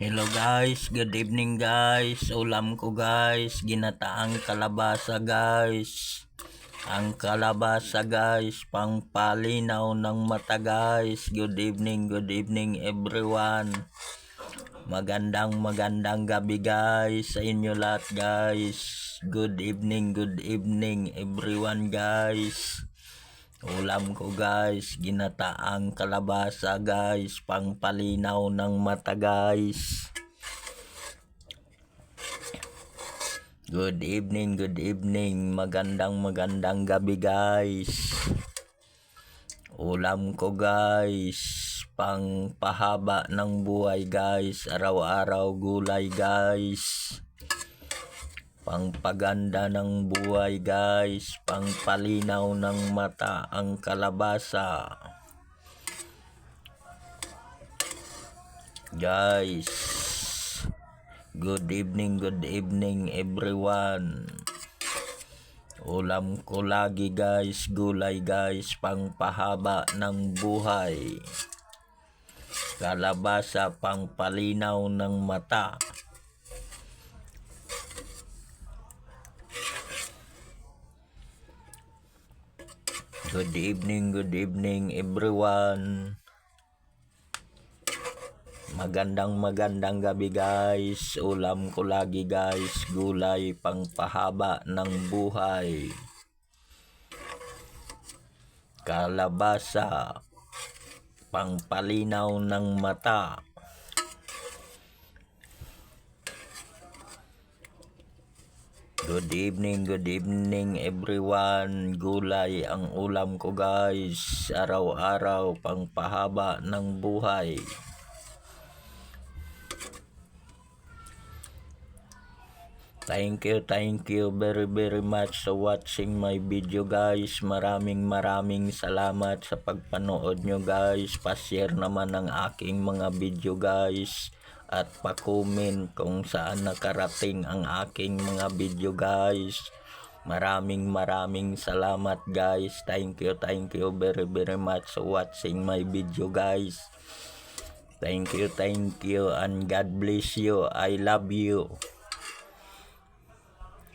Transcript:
Hello guys, good evening guys. Ulam ko guys, ginataang kalabasa guys. Ang kalabasa guys, pangpalinaw ng mata guys. Good evening, good evening everyone. Magandang magandang gabi guys sa inyo lahat guys. Good evening, good evening everyone guys. Ulam ko guys, ginataang kalabasa guys, pangpalinaw ng mata guys. Good evening, good evening, magandang magandang gabi guys. Ulam ko guys, pangpahaba ng buhay guys, araw-araw gulay guys. Pangpaganda ng buhay guys, pangpalinaw ng mata ang kalabasa. Guys, good evening, good evening everyone. Ulam ko lagi guys, gulay guys, pangpahaba ng buhay. Kalabasa pangpalinaw ng mata. Good evening, good evening everyone. Magandang magandang gabi guys. Ulam ko lagi guys, gulay pangpahaba ng buhay. Kalabasa pangpalinaw ng mata. Good evening, good evening everyone. Gulay ang ulam ko guys. Araw-araw pangpahaba ng buhay. Thank you, thank you very very much sa watching my video guys. Maraming maraming salamat sa pagpanood nyo guys. Pa-share naman ang aking mga video guys. At pa-comment kung saan nakarating ang aking mga video guys. Maraming maraming salamat guys. Thank you, thank you very very much sa watching my video guys. Thank you, thank you, and God bless you. I love you.